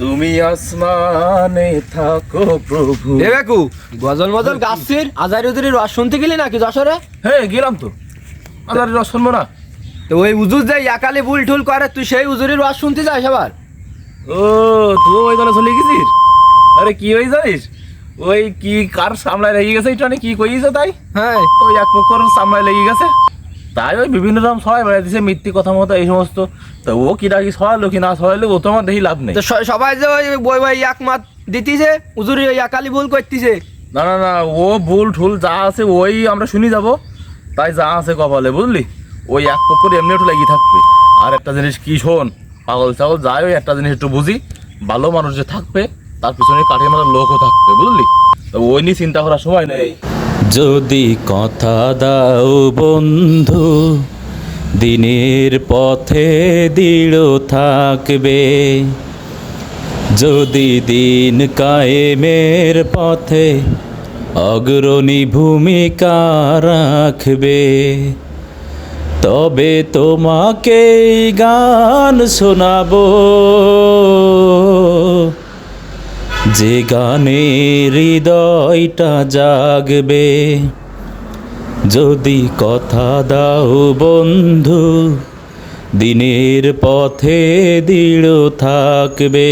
তুমি আসমানে থাকো প্রভু। এ কাকু গজল মজল গাছির আজারি উজারি রস শুনতে গেলি নাকি যশোরে? হ্যাঁ গেলাম তো। আদার রস শুনব না। তো ওই উজুর যে একালি বুল ঠুল করে তুই সেই উজুরি রস শুনতে যাস আবার? ও তুই ওই দলে চলে গেছিস? আরে কি হয়ে জানিস? ওই কি কার সামলায় লেগে গেছে এটা কি কইছে তাই? হ্যাঁ। তো এক পক্ষর সামলায় লেগে গেছে। তাই ওই বিভিন্ন রকম সবাই বেড়াই দিছে মিথ্যে কথা মতো এই সমস্ত। তো ও কি ডাকি সরালো কি না সরালো ও তো আমার দেখি লাভ নেই। তো সবাই যে ওই বই বই এক মাত দিতিছে উজুরি ওই একালি ভুল করতিছে। না না না ও ভুল ঠুল যা আছে ওই আমরা শুনি যাব তাই যা আছে কপালে বুঝলি? ওই এক পক্ষর এমনি একটু লেগে থাকবে। আর একটা জিনিস কি শোন পাগল ছাগল যাই ওই একটা জিনিস একটু বুঝি ভালো মানুষ যে থাকবে তার পিছনে কাঠের মাথার লোকও থাকবে বুঝলি? তো ওই নিয়ে চিন্তা করার সময় নেই। যদি কথা দাও বন্ধু, দিনের পথে দৃঢ় থাকবে। যদি দিন কায়েমের পথে অগ্রণী ভূমিকা রাখবে, তবে তোমাকে গান শোনাবো। যে গানে হৃদয়টা জাগবে যদি কথা দাও বন্ধু দিনের পথে দৃঢ় থাকবে।